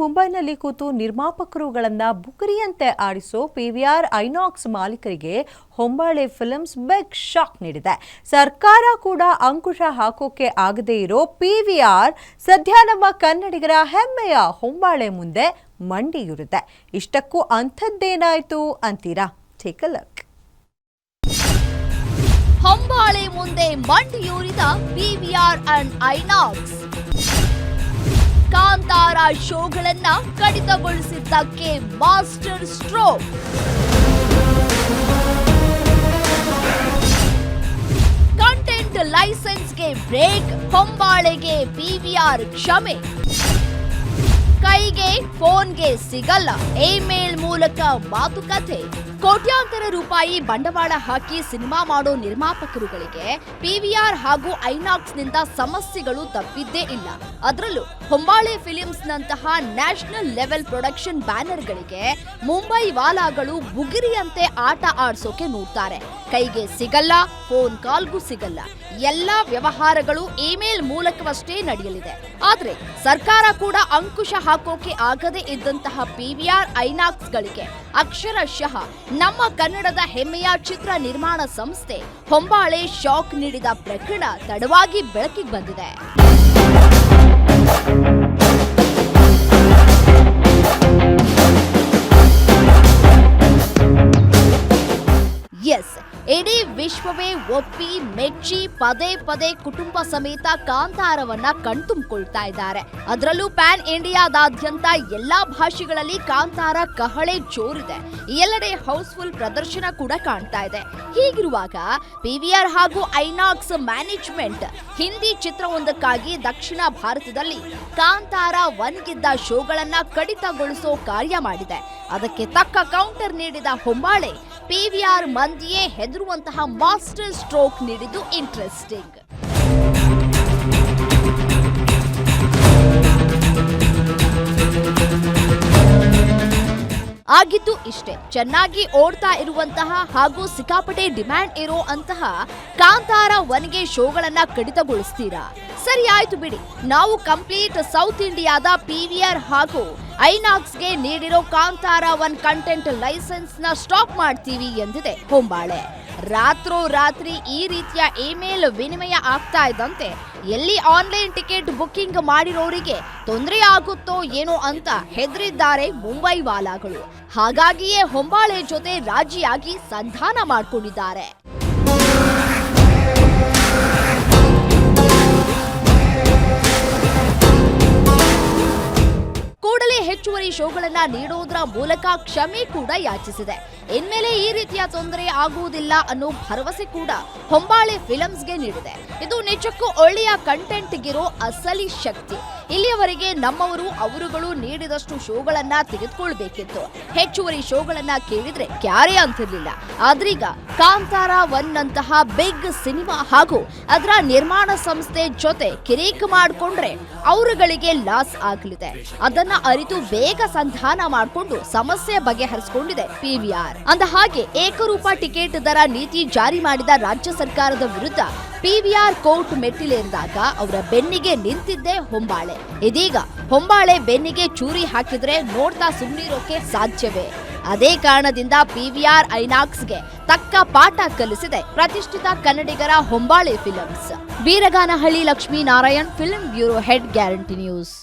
ಮುಂಬೈನಲ್ಲಿ ಕೂತು ನಿರ್ಮಾಪಕರುಗಳನ್ನು ಬುಕರಿಯಂತೆ ಆಡಿಸೋ ಪಿವಿಆರ್ ಐನಾಕ್ಸ್ ಮಾಲೀಕರಿಗೆ ಹೊಂಬಾಳೆ ಫಿಲ್ಮ್ಸ್ ಬೆಗ್ ಶಾಕ್ ನೀಡಿದೆ. ಸರ್ಕಾರ ಕೂಡ ಅಂಕುಶ ಹಾಕೋಕೆ ಆಗದೇ ಇರೋ ಪಿವಿಆರ್ ಸದ್ಯ ನಮ್ಮ ಕನ್ನಡಿಗರ ಹೆಮ್ಮೆಯ ಹೊಂಬಾಳೆ ಮುಂದೆ ಮಂಡಿಯುರುತ್ತೆ ಇಷ್ಟಕ್ಕೂ ಅಂಥದ್ದೇನಾಯ್ತು ಅಂತೀರಾ? ಟೇಕ್ ಅ ಲಕ್ ಹೊಂಬಾಳೆ ಮುಂದೆ ಮಂಡಿಯೂರಿದ ಪಿವಿಆರ್ ಅಂಡ್ ಐನಾಕ್ಸ್. ಕಾಂತಾರ ಶೋಗಳನ್ನ ಕಡಿತಗೊಳಿಸಿದ್ದಕ್ಕೆ ಮಾಸ್ಟರ್ ಸ್ಟ್ರೋಕ್. ಕಂಟೆಂಟ್ ಲೈಸೆನ್ಸ್ಗೆ ಬ್ರೇಕ್, ಹೊಂಬಾಳೆಗೆ ಪಿವಿಆರ್ ಕ್ಷಮೆ. ಕೈಗೆ ಫೋನ್ಗೆ ಸಿಗಲ್ಲ, ಇಮೇಲ್ ಮೂಲಕ ಮಾತುಕತೆ. ಕೋಟ್ಯಾಂತರ ರೂಪಾಯಿ ಬಂಡವಾಳ ಹಾಕಿ ಸಿನಿಮಾ ಮಾಡೋ ನಿರ್ಮಾಪಕರುಗಳಿಗೆ ಪಿವಿಆರ್ ಹಾಗೂ ಐನಾಕ್ಸ್ನಿಂದ ಸಮಸ್ಯೆಗಳು ತಪ್ಪಿದ್ದೇ ಇಲ್ಲ. ಅದರಲ್ಲೂ ಹೊಂಬಾಳೆ ಫಿಲಿಮ್ಸ್ ನಂತಹ ನ್ಯಾಷನಲ್ ಲೆವೆಲ್ ಪ್ರೊಡಕ್ಷನ್ ಬ್ಯಾನರ್ಗಳಿಗೆ ಮುಂಬೈ ವಾಲಾಗಳು ಬುಗಿರಿಯಂತೆ ಆಟ ಆಡ್ಸೋಕೆ ನೋಡ್ತಾರೆ. ಕೈಗೆ ಸಿಗಲ್ಲ, ಫೋನ್ ಕಾಲ್ಗೂ ಸಿಗಲ್ಲ. ಎಲ್ಲಾ ವ್ಯವಹಾರಗಳು ಇಮೇಲ್ ಮೂಲಕವಷ್ಟೇ ನಡೆಯಲಿದೆ. ಆದ್ರೆ ಸರ್ಕಾರ ಕೂಡ ಅಂಕುಶ ಹಾಕೋಕೆ ಆಗದೇ ಇದ್ದಂತಹ ಪಿವಿಆರ್ ಐನಾಕ್ಸ್ ಗಳಿಗೆ ಅಕ್ಷರಶಃ ನಮ್ಮ ಕನ್ನಡದ ಹೆಮ್ಮೆಯ ಚಿತ್ರ ನಿರ್ಮಾಣ ಸಂಸ್ಥೆ ಹೊಂಬಾಳೆ ಶಾಕ್ ನೀಡಿದ ಪ್ರಕರಣ ತಡವಾಗಿ ಬೆಳಕಿಗೆ ಬಂದಿದೆ. ವಿಶ್ವವೇ ಒಪ್ಪಿ ಮೆಚ್ಚಿ ಪದೇ ಪದೇ ಕುಟುಂಬ ಸಮೇತ ಕಾಂತಾರವನ್ನ ಕಣ್ತುಂಬಿಕೊಳ್ತಾ ಇದ್ದಾರೆ. ಅದರಲ್ಲೂ ಪ್ಯಾನ್ ಇಂಡಿಯಾದಾದ್ಯಂತ ಎಲ್ಲಾ ಭಾಷೆಗಳಲ್ಲಿ ಕಾಂತಾರ ಕಹಳೆ ಜೋರಿದೆ. ಎಲ್ಲೆಡೆ ಹೌಸ್ಫುಲ್ ಪ್ರದರ್ಶನ ಕೂಡ ಕಾಣ್ತಾ ಇದೆ. ಹೀಗಿರುವಾಗ ಪಿವಿಆರ್ ಹಾಗೂ ಐನಾಕ್ಸ್ ಮ್ಯಾನೇಜ್ಮೆಂಟ್ ಹಿಂದಿ ಚಿತ್ರವೊಂದಕ್ಕಾಗಿ ದಕ್ಷಿಣ ಭಾರತದಲ್ಲಿ ಕಾಂತಾರ ಒನ್ಗಿದ್ದ ಶೋಗಳನ್ನ ಕಡಿತಗೊಳಿಸೋ ಕಾರ್ಯ ಮಾಡಿದೆ. ಅದಕ್ಕೆ ತಕ್ಕ ಕೌಂಟರ್ ನೀಡಿದ ಹೊಂಬಾಳೆ ಪಿವಿಆರ್ ಮಂದಿಯೇ ಹೆದರುವಂತಹ ಮಾಸ್ಟರ್ ಸ್ಟ್ರೋಕ್ ನೀಡಿದ್ದು ಇಂಟ್ರೆಸ್ಟಿಂಗ್. ಆಗಿದ್ದು ಇಷ್ಟೇ. ಚೆನ್ನಾಗಿ ಓಡ್ತಾ ಇರುವಂತಹ ಹಾಗೂ ಸಿಕ್ಕಾಪಟ್ಟೆ ಡಿಮ್ಯಾಂಡ್ ಇರೋ ಅಂತಹ ಕಾಂತಾರ ಒನ್ಗೆ ಶೋಗಳನ್ನ ಕಡಿತಗೊಳಿಸ್ತೀರಾ? ಸರಿ, ಆಯ್ತು ಬಿಡಿ. ನಾವು ಕಂಪ್ಲೀಟ್ ಸೌತ್ ಇಂಡಿಯಾದ ಪಿವಿಆರ್ ಹಾಗೂ ಐನಾಕ್ಸ್ಗೆ ನೀಡಿರೋ ಕಾಂತಾರ ಒನ್ ಕಂಟೆಂಟ್ ಲೈಸೆನ್ಸ್ನ ಸ್ಟಾಪ್ ಮಾಡ್ತೀವಿ ಎಂದಿದೆ. ಹೊಂಬಾಳೆ. ರಾತ್ರೋ ರಾತ್ರಿ ಈ ರೀತಿಯ ಇಮೇಲ್ ವಿನಿಮಯ ಆಗ್ತಾ ಇದ್ದಂತೆ ಎಲ್ಲಿ ಆನ್ಲೈನ್ ಟಿಕೆಟ್ ಬುಕ್ಕಿಂಗ್ ಮಾಡಿರೋರಿಗೆ ತೊಂದರೆ ಆಗುತ್ತೋ ಏನೋ ಅಂತ ಹೆದರಿದ್ದಾರೆ ಮುಂಬೈ ವಾಲಾಗಳು. ಹಾಗಾಗಿಯೇ ಹೊಂಬಾಳೆ ಜೊತೆ ರಾಜಿಯಾಗಿ ಸಂಧಾನ ಮಾಡ್ಕೊಂಡಿದ್ದಾರೆ. ಶೋಗಳನ್ನ ನೀಡೋದ್ರ ಮೂಲಕ ಕ್ಷಮೆ ಕೂಡ ಯಾಚಿಸಿದೆ. ಇನ್ಮೇಲೆ ಈ ರೀತಿಯ ತೊಂದರೆ ಆಗುವುದಿಲ್ಲ ಅನ್ನೋ ಭರವಸೆ ಕೂಡ ಹೊಂಬಾಳೆ ಫಿಲಮ್ಸ್ಗೆ ನೀಡಿದೆ. ಇದು ನಿಜಕ್ಕೂ ಒಳ್ಳೆಯ ಕಂಟೆಂಟ್ಗಿರೋ ಅಸಲಿ ಶಕ್ತಿ. ಇಲ್ಲಿಯವರೆಗೆ ನಮ್ಮವರು, ಅವರುಗಳು ನೀಡಿದಷ್ಟು ಶೋಗಳನ್ನ ತೆಗೆದುಕೊಳ್ಬೇಕಿತ್ತು. ಹೆಚ್ಚುವರಿ ಶೋಗಳನ್ನ ಕೇಳಿದ್ರೆ ಕ್ಯಾರೇ ಅಂತಿರ್ಲಿಲ್ಲ. ಆದ್ರೀಗ ಕಾಂತಾರ ಒನ್ ನಂತಹ ಬಿಗ್ ಸಿನಿಮಾ ಹಾಗೂ ಅದರ ನಿರ್ಮಾಣ ಸಂಸ್ಥೆ ಜೊತೆ ಕಿರೀಕ್ ಮಾಡಿಕೊಂಡ್ರೆ ಅವರುಗಳಿಗೆ ಲಾಸ್ ಆಗಲಿದೆ. ಅದನ್ನ ಅರಿತು ಬೇಗ ಸಂಧಾನ ಮಾಡಿಕೊಂಡು ಸಮಸ್ಯೆ ಬಗೆಹರಿಸಿಕೊಂಡಿದೆ ಪಿವಿಆರ್. ಅಂದ ಹಾಗೆ ಏಕರೂಪ ಟಿಕೆಟ್ ದರ ನೀತಿ ಜಾರಿ ಮಾಡಿದ ರಾಜ್ಯ ಸರ್ಕಾರದ ವಿರುದ್ಧ ಪಿವಿಆರ್ ಕೋರ್ಟ್ ಮೆಟ್ಟಿಲೇರಿದಾಗ ಅವರ ಬೆನ್ನಿಗೆ ನಿಂತಿದ್ದೇ ಹೊಂಬಾಳೆ. ಇದೀಗ ಹೊಂಬಾಳೆ ಬೆನ್ನಿಗೆ ಚೂರಿ ಹಾಕಿದ್ರೆ ನೋಡ್ತಾ ಸುಮ್ಮನಿರೋಕೆ ಸಾಧ್ಯವೇ? ಅದೇ ಕಾರಣದಿಂದ ಪಿವಿಆರ್ ಐನಾಕ್ಸ್ಗೆ ತಕ್ಕ ಪಾಠ ಕಲಿಸಿದೆ ಪ್ರತಿಷ್ಠಿತ ಕನ್ನಡಿಗರ Hombale films. Biraganahalli Lakshmi Narayan film bureau head guarantee news.